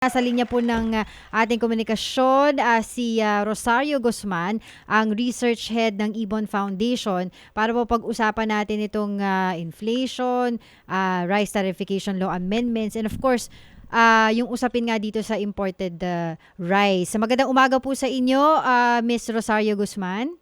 Nasa linya po ng uh, ating komunikasyon uh, si uh, Rosario Guzman, ang research head ng Ibon Foundation para po pag-usapan natin itong uh, inflation, uh, rice tarification law amendments and of course uh, yung usapin nga dito sa imported uh, rice. Magandang umaga po sa inyo, uh, Miss Rosario Guzman.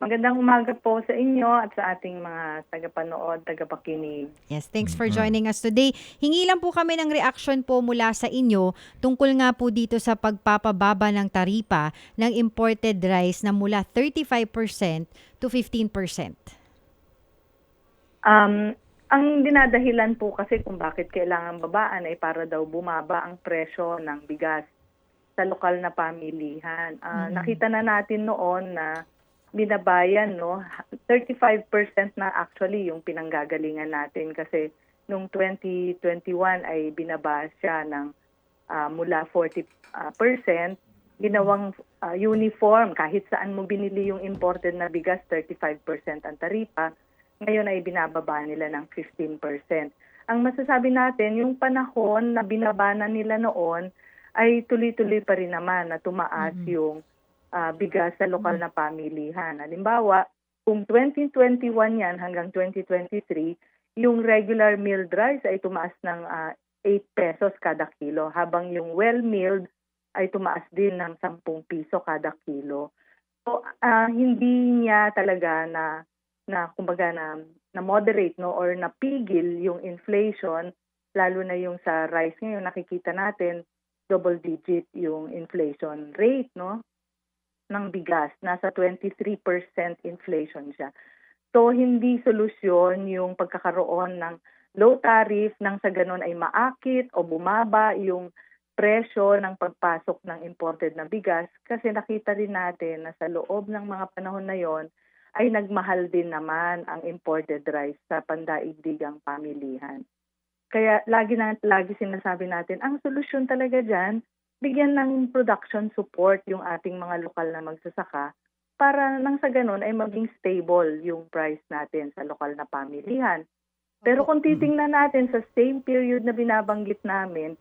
Magandang umaga po sa inyo at sa ating mga tagapanood, tagapakinig. Yes, thanks for joining us today. Hingi lang po kami ng reaction po mula sa inyo tungkol nga po dito sa pagpapababa ng taripa ng imported rice na mula 35% to 15%. Um, ang dinadahilan po kasi kung bakit kailangan babaan ay para daw bumaba ang presyo ng bigas sa lokal na pamilihan. Ah, Nakita na natin noon na binabayan, no? 35% na actually yung pinanggagalingan natin kasi nung 2021 ay binaba siya ng ah, mula 40%, ah, percent, ginawang ah, uniform kahit saan mo binili yung imported na bigas 35% ang taripa, ngayon ay binababa nila ng 15%. Ang masasabi natin, yung panahon na binabana nila noon ay tuloy-tuloy pa rin naman na tumaas yung ah, bigas sa lokal na pamilihan. Halimbawa, kung 2021 yan hanggang 2023, yung regular milled rice ay tumaas ng ah, 8 pesos kada kilo, habang yung well-milled ay tumaas din ng 10 piso kada kilo. So, ah, hindi niya talaga na na kumbaga na na moderate no or napigil yung inflation lalo na yung sa rice ngayon nakikita natin double digit yung inflation rate no ng bigas nasa 23% inflation siya so hindi solusyon yung pagkakaroon ng low tariff nang sa ganun ay maakit o bumaba yung presyo ng pagpasok ng imported na bigas kasi nakita rin natin na sa loob ng mga panahon na yon ay nagmahal din naman ang imported rice sa pandaigdigang pamilihan. Kaya lagi na lagi sinasabi natin, ang solusyon talaga diyan, bigyan ng production support yung ating mga lokal na magsasaka para nang sa ganun ay maging stable yung price natin sa lokal na pamilihan. Pero kung titingnan natin sa same period na binabanggit namin,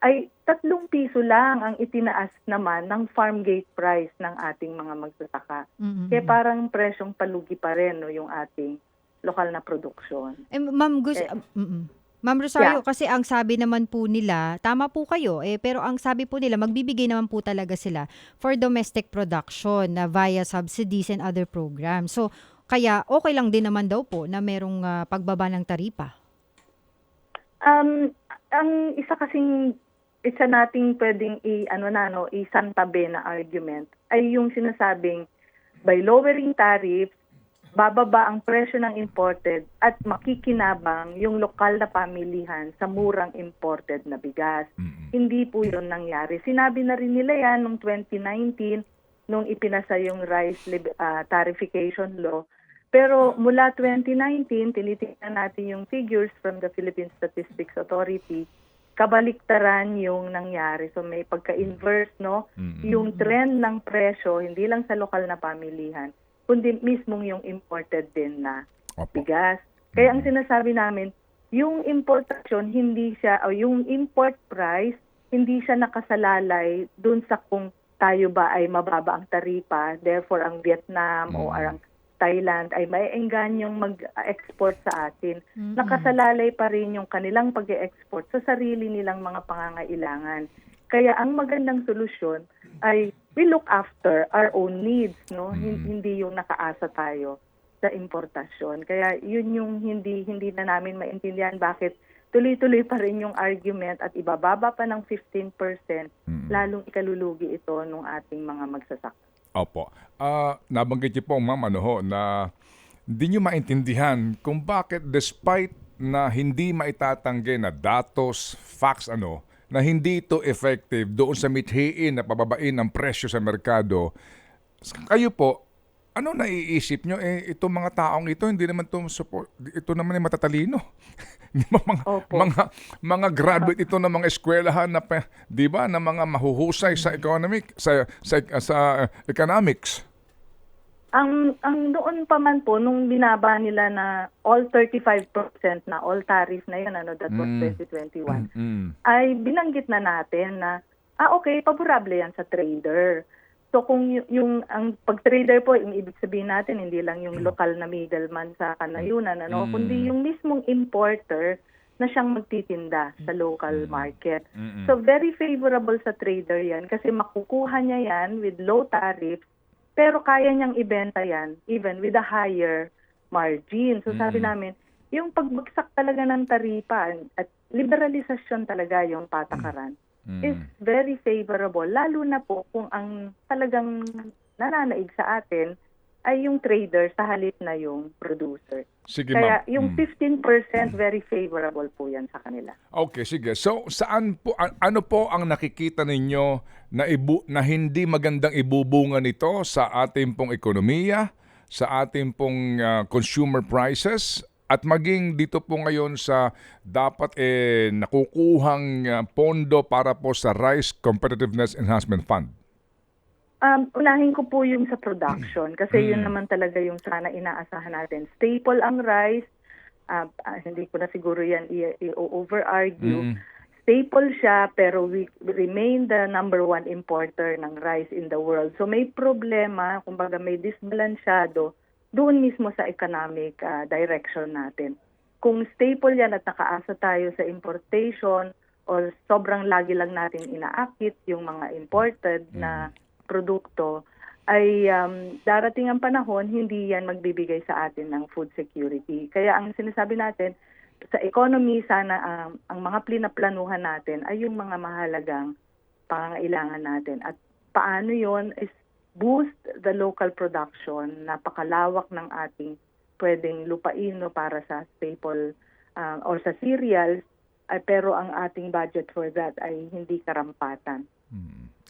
ay tatlong piso lang ang itinaas naman ng farm gate price ng ating mga magsasaka. Mhm. Kaya parang presyong palugi pa rin no, yung ating lokal na produksyon. Eh, Ma'am Gus, Eh, mm-mm. Ma'am Rosario, kasi ang sabi naman po nila, tama po kayo, eh, pero ang sabi po nila, magbibigay naman po talaga sila for domestic production na via subsidies and other programs. So, kaya okay lang din naman daw po na merong ah, pagbaba ng taripa. Um, ang isa kasing isa nating pwedeng i ano na no, isantabi na argument ay yung sinasabing by lowering tariffs bababa ang presyo ng imported at makikinabang yung lokal na pamilihan sa murang imported na bigas. Hindi po yun nangyari. Sinabi na rin nila yan noong 2019 nung ipinasa yung rice ah, tarification law. Pero mula 2019, tinitingnan natin yung figures from the Philippine Statistics Authority, kabaliktaran yung nangyari. So may pagka-inverse, no? Yung trend ng presyo, hindi lang sa lokal na pamilihan, kundi mismong yung imported din na Opo. bigas. Kaya ang sinasabi namin, yung importasyon, hindi siya, o yung import price, hindi siya nakasalalay dun sa kung tayo ba ay mababa ang taripa, therefore ang Vietnam o ang Thailand ay maiengganyong mag-export sa atin. Nakasalalay pa rin yung kanilang pag export sa sarili nilang mga pangangailangan. Kaya ang magandang solusyon ay we look after our own needs, no? Hin- Hindi yung nakaasa tayo sa importasyon. Kaya yun yung hindi hindi na namin maintindihan bakit tuloy-tuloy pa rin yung argument at ibababa pa ng 15%, lalong ikalulugi ito ng ating mga magsasaka. Opo. Ah, nabanggit niyo po, ma'am, ano ho, na hindi niyo maintindihan kung bakit despite na hindi maitatanggi na datos, facts, ano, na hindi ito effective doon sa mithiin na pababain ang presyo sa merkado, kayo po, ano naiisip nyo? Eh, itong mga taong ito, hindi naman to support, ito naman ay matatalino. Di ba mga, Opo. mga, mga graduate ito ng mga eskwelahan na, di ba, na mga mahuhusay sa economic, sa, sa, sa economics. Ang ang noon pa man po nung binaba nila na all 35% na all tariff na yun ano that was Mm. 2021 Mm. ay binanggit na natin na ah okay favorable yan sa trader. So kung y- yung ang pag trader po yung ibig sabihin natin hindi lang yung lokal na middleman sa kanayunan ano Mm. kundi yung mismong importer na siyang magtitinda sa local market. Mm-mm. So very favorable sa trader 'yan kasi makukuha niya 'yan with low tariffs pero kaya niyang ibenta 'yan even with a higher margin. So sabi Mm. namin, yung pagbagsak talaga ng taripa at liberalisasyon talaga yung patakaran Mm. is very favorable lalo na po kung ang talagang nananaig sa atin ay yung trader sa halip na yung producer. Sige, Kaya ma'am. yung Mm. 15% very favorable po yan sa kanila. Okay, sige. So, saan po a- ano po ang nakikita ninyo na ibu na hindi magandang ibubunga nito sa ating pong ekonomiya, sa ating pong ah, consumer prices at maging dito po ngayon sa dapat eh nakukuhang ah, pondo para po sa Rice Competitiveness Enhancement Fund? Um, unahin ko po yung sa production kasi yun Mm. naman talaga yung sana inaasahan natin. Staple ang rice, ah, ah, hindi ko na siguro yan i-over-argue. Mm. Staple siya pero we remain the number one importer ng rice in the world. So may problema, kumbaga may disbalansyado doon mismo sa economic ah, direction natin. Kung staple yan at nakaasa tayo sa importation or sobrang lagi lang natin inaakit yung mga imported na produkto, ay um, darating ang panahon, hindi yan magbibigay sa atin ng food security. Kaya ang sinasabi natin, sa economy, sana um, ang mga plinaplanuhan natin ay yung mga mahalagang pangangailangan natin. At paano yon is boost the local production, napakalawak ng ating pwedeng lupain no, para sa staple uh, or sa cereals, ay, pero ang ating budget for that ay hindi karampatan.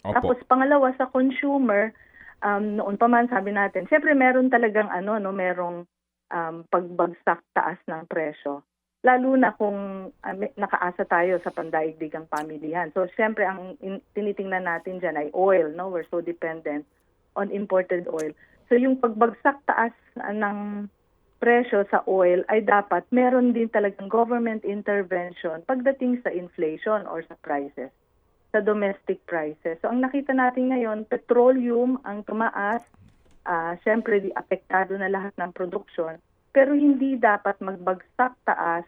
Mm. Tapos Opo. pangalawa sa consumer, um, noon pa man sabi natin, syempre meron talagang ano, no, merong um, pagbagsak taas ng presyo. Lalo na kung may- nakaasa tayo sa pandaigdigang pamilihan. So syempre ang in- tinitingnan natin diyan ay oil, no? We're so dependent on imported oil. So yung pagbagsak taas ng presyo sa oil ay dapat meron din talagang government intervention pagdating sa inflation or sa prices sa domestic prices. So ang nakita natin ngayon, petroleum ang tumaas, ah syempre di apektado na lahat ng produksyon, pero hindi dapat magbagsak taas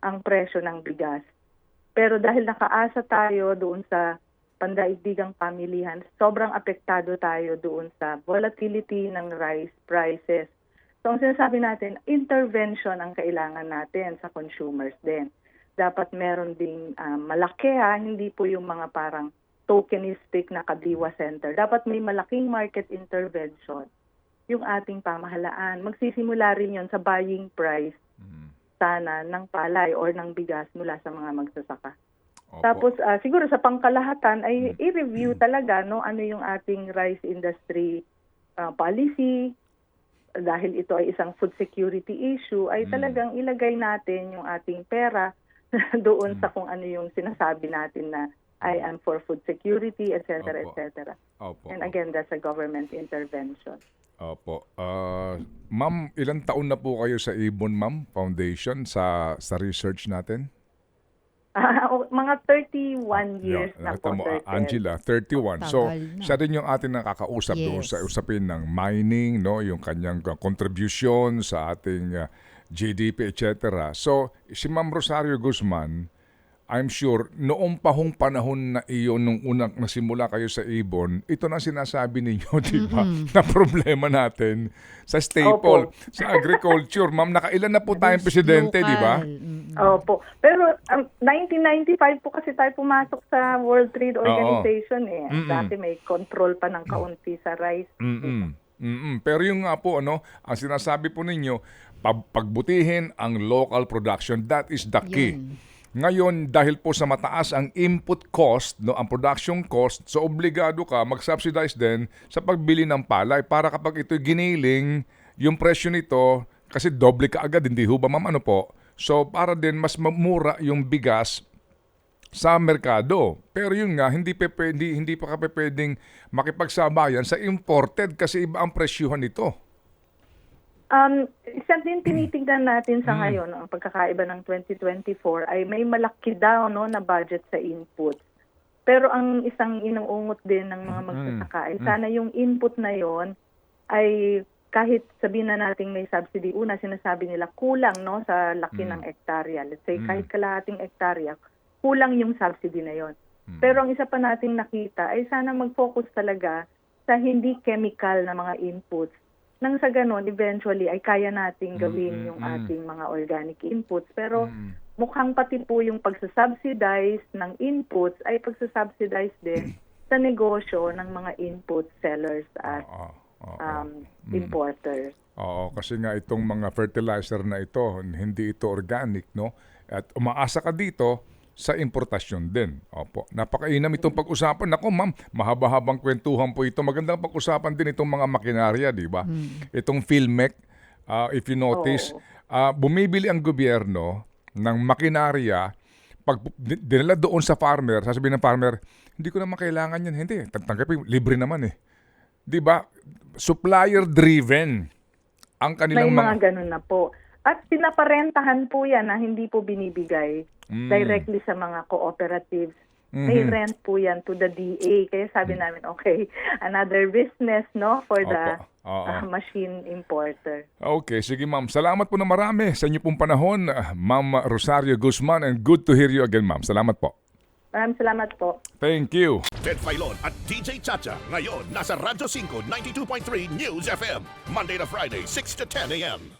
ang presyo ng bigas. Pero dahil nakaasa tayo doon sa pandaigdigang pamilihan, sobrang apektado tayo doon sa volatility ng rice prices. So ang sinasabi natin, intervention ang kailangan natin sa consumers din dapat meron ding um, malaki ha, hindi po yung mga parang tokenistic na kadiwa center. Dapat may malaking market intervention yung ating pamahalaan. Magsisimula rin yon sa buying price Mm. sana ng palay or ng bigas mula sa mga magsasaka. Opo. Tapos ah, siguro sa pangkalahatan ay i-review talaga no ano yung ating rice industry ah, policy dahil ito ay isang food security issue ay Mm. talagang ilagay natin yung ating pera doon sa kung ano yung sinasabi natin na I am for food security, etc., etc. And again, that's a government intervention. Opo. Ah, ma'am, ilang taon na po kayo sa Ibon, ma'am, Foundation sa sa research natin? O- mga 31 years Yeah, na po, mo, ah. Angela, 31. So, na. siya rin yung ating nakakausap doon Yes. sa usapin ng mining, no, yung kanyang uh, contribution sa ating uh, GDP, etc. So, si Ma'am Rosario Guzman, I'm sure, noong pahong panahon na iyon, nung unang nasimula kayo sa Ibon, ito na sinasabi ninyo, di ba, na problema natin sa staple, Opo. sa agriculture. Ma'am, nakailan na po tayong presidente, di ba? Mm-mm. Opo. Pero um, 1995 po kasi tayo pumasok sa World Trade Oo. Organization eh. Mm-mm. Dati may control pa ng kaunti sa rice. Mm-mm. Mm-mm. Pero yung nga po, ano, ang sinasabi po ninyo, pagbutihin ang local production, that is the key. Yun. Ngayon, dahil po sa mataas ang input cost, no, ang production cost, so obligado ka mag-subsidize din sa pagbili ng palay para kapag ito'y giniling, yung presyo nito, kasi doble ka agad, hindi ho ba ma'am, ano po? So, para din mas mamura yung bigas sa merkado. Pero yun nga, hindi, pe, pwede, hindi pa ka pwedeng makipagsabayan sa imported kasi iba ang presyuhan nito. Um, isa din tinitingnan natin sa ngayon, ang pagkakaiba ng 2024 ay may malaki daw no, na budget sa inputs. Pero ang isang inuungot din ng mga magsasaka ay sana yung input na yon ay kahit sabihin na natin may subsidy, una sinasabi nila kulang no sa laki ng ektarya. Let's say kahit kalahating ektarya, kulang yung subsidy na yon. Pero ang isa pa nating nakita ay sana mag-focus talaga sa hindi chemical na mga inputs. Nang sa ganon, eventually ay kaya nating gawin yung ating mga organic inputs. Pero mukhang pati po yung pagsasubsidize ng inputs ay pagsasubsidize din sa negosyo ng mga input sellers at Oo, oo. um, importers. Oo, kasi nga itong mga fertilizer na ito, hindi ito organic, no? At umaasa ka dito sa importasyon din. Opo. Napakainam itong pag-usapan. Nako, ma'am, mahaba-habang kwentuhan po ito. Magandang pag-usapan din itong mga makinarya, di ba? Itong Filmec, ah, if you notice, Oo. ah, bumibili ang gobyerno ng makinarya pag di- dinala doon sa farmer, sasabihin ng farmer, hindi ko naman kailangan yan. Hindi, tatanggapin, libre naman eh. Di ba? Supplier driven ang May kanilang mga mga ganun na po. At pinaparentahan po yan na hindi po binibigay Mm. directly sa mga cooperatives. May Mhm. rent po yan to the DA. Kaya sabi namin, okay, another business no for the. Oo. uh, machine importer. Okay, sige ma'am. Salamat po na marami sa inyo pong panahon, ah, Ma'am Rosario Guzman, and good to hear you again, ma'am. Salamat po. Maraming salamat po. Thank you. Ted Filon at DJ Chacha. Ngayon, nasa Radyo 5, 92.3 News FM. Monday to Friday, 6 to 10 a.m.